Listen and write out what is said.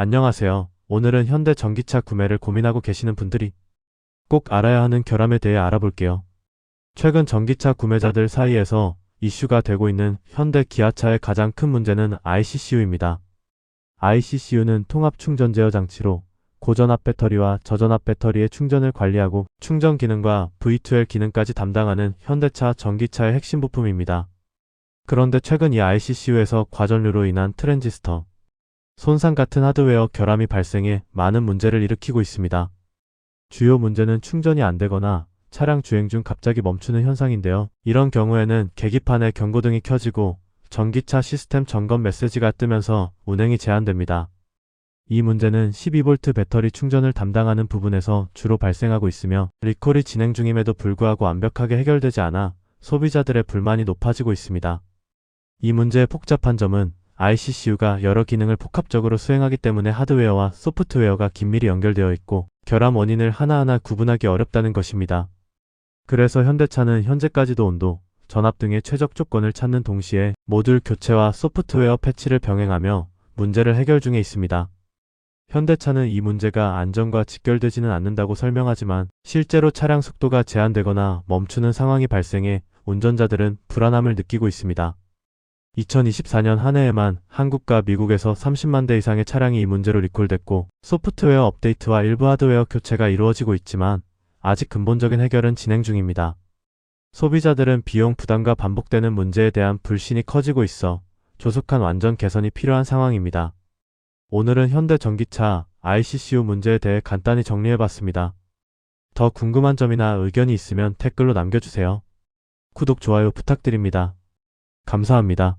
안녕하세요. 오늘은 현대 전기차 구매를 고민하고 계시는 분들이 꼭 알아야 하는 결함에 대해 알아볼게요. 최근 전기차 구매자들 사이에서 이슈가 되고 있는 현대 기아차의 가장 큰 문제는 ICCU입니다. ICCU는 통합 충전 제어 장치로 고전압 배터리와 저전압 배터리의 충전을 관리하고 충전 기능과 V2L 기능까지 담당하는 현대차 전기차의 핵심 부품입니다. 그런데 최근 이 ICCU에서 과전류로 인한 트랜지스터, 손상 같은 하드웨어 결함이 발생해 많은 문제를 일으키고 있습니다. 주요 문제는 충전이 안 되거나 차량 주행 중 갑자기 멈추는 현상인데요. 이런 경우에는 계기판에 경고등이 켜지고 전기차 시스템 점검 메시지가 뜨면서 운행이 제한됩니다. 이 문제는 12V 배터리 충전을 담당하는 부분에서 주로 발생하고 있으며 리콜이 진행 중임에도 불구하고 완벽하게 해결되지 않아 소비자들의 불만이 높아지고 있습니다. 이 문제의 복잡한 점은 ICCU가 여러 기능을 복합적으로 수행하기 때문에 하드웨어와 소프트웨어가 긴밀히 연결되어 있고 결함 원인을 하나하나 구분하기 어렵다는 것입니다. 그래서 현대차는 현재까지도 온도, 전압 등의 최적 조건을 찾는 동시에 모듈 교체와 소프트웨어 패치를 병행하며 문제를 해결 중에 있습니다. 현대차는 이 문제가 안전과 직결되지는 않는다고 설명하지만 실제로 차량 속도가 제한되거나 멈추는 상황이 발생해 운전자들은 불안함을 느끼고 있습니다. 2024년 한 해에만 한국과 미국에서 30만 대 이상의 차량이 이 문제로 리콜됐고 소프트웨어 업데이트와 일부 하드웨어 교체가 이루어지고 있지만 아직 근본적인 해결은 진행 중입니다. 소비자들은 비용 부담과 반복되는 문제에 대한 불신이 커지고 있어 조속한 완전 개선이 필요한 상황입니다. 오늘은 현대 전기차 ICCU 문제에 대해 간단히 정리해봤습니다. 더 궁금한 점이나 의견이 있으면 댓글로 남겨주세요. 구독, 좋아요 부탁드립니다. 감사합니다.